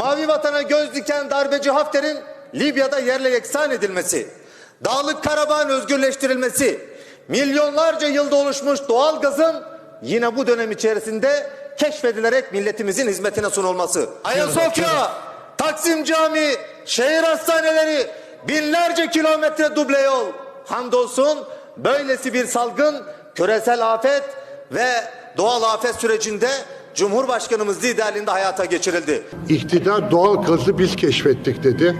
Mavi vatana göz diken darbeci Hafter'in Libya'da yerle yeksan edilmesi, Dağlık Karabağ'ın özgürleştirilmesi, milyonlarca yılda oluşmuş doğal gazın yine bu dönem içerisinde keşfedilerek milletimizin hizmetine sunulması. Ayasofya, Taksim Camii, şehir hastaneleri, binlerce kilometre duble yol. Hamdolsun böylesi bir salgın, küresel afet ve doğal afet sürecinde Cumhurbaşkanımız liderliğinde hayata geçirildi. İktidar doğal gazı biz keşfettik dedi.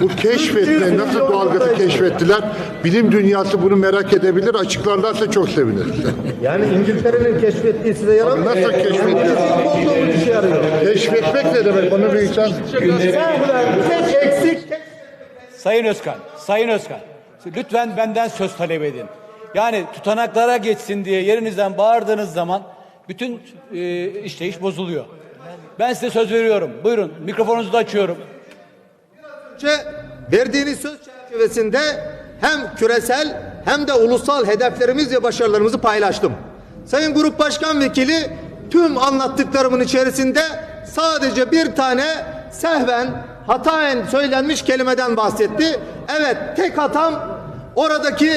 Bu keşfetme nasıl doğal gazı keşfettiler? Bilim dünyası bunu merak edebilir. Açıklarlarsa çok seviniriz. Yani İngiltere'nin keşfettiği size. Nasıl keşfettiler? Bulduğumuz işe yarıyor. Keşfetmek ne demek? Onu bir insan... Sayın Özkan, Sayın Özkan, lütfen benden söz talep edin. Yani tutanaklara geçsin diye yerinizden bağırdığınız zaman bütün e, işleyiş bozuluyor. Ben size söz veriyorum. Buyurun mikrofonunuzu da açıyorum. verdiğiniz söz çerçevesinde hem küresel hem de ulusal hedeflerimiz ve başarılarımızı paylaştım. Sayın Grup Başkan Vekili tüm anlattıklarımın içerisinde sadece bir tane sehven hataen söylenmiş kelimeden bahsetti. Evet tek hatam oradaki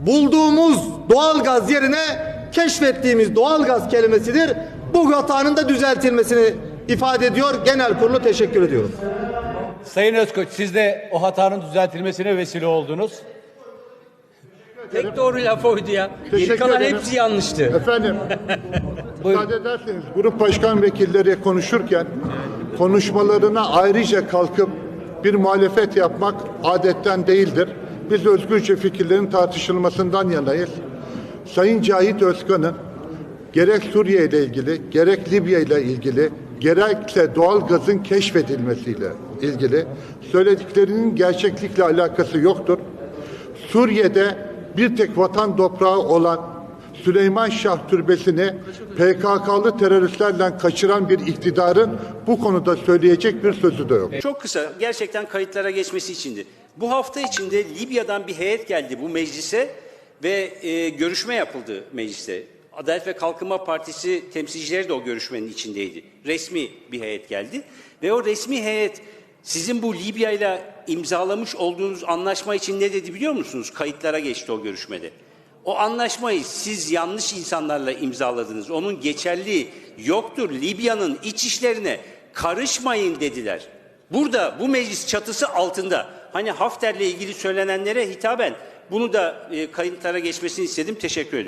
bulduğumuz doğal gaz yerine keşfettiğimiz doğal gaz kelimesidir. Bu hatanın da düzeltilmesini ifade ediyor. Genel kurulu teşekkür ediyorum. Sayın Özkoç siz de o hatanın düzeltilmesine vesile oldunuz. Tek doğru laf oydu ya. Geri kalan ederim. hepsi yanlıştı. Efendim, müsaade ederseniz grup başkan vekilleri konuşurken konuşmalarına ayrıca kalkıp bir muhalefet yapmak adetten değildir. Biz özgürce fikirlerin tartışılmasından yanayız. Sayın Cahit Özkan'ın gerek Suriye ile ilgili, gerek Libya ile ilgili, gerekse doğal gazın keşfedilmesiyle ilgili söylediklerinin gerçeklikle alakası yoktur. Suriye'de bir tek vatan toprağı olan Süleyman Şah Türbesi'ni PKK'lı teröristlerle kaçıran bir iktidarın bu konuda söyleyecek bir sözü de yok. Çok kısa gerçekten kayıtlara geçmesi içindi. Bu hafta içinde Libya'dan bir heyet geldi bu meclise ve e, görüşme yapıldı mecliste. Adalet ve Kalkınma Partisi temsilcileri de o görüşmenin içindeydi. Resmi bir heyet geldi ve o resmi heyet sizin bu Libya ile imzalamış olduğunuz anlaşma için ne dedi biliyor musunuz? Kayıtlara geçti o görüşmede. O anlaşmayı siz yanlış insanlarla imzaladınız. Onun geçerliği yoktur. Libya'nın iç işlerine karışmayın dediler. Burada bu meclis çatısı altında hani Hafter'le ilgili söylenenlere hitaben bunu da e, kayıtlara geçmesini istedim. Teşekkür ediyorum.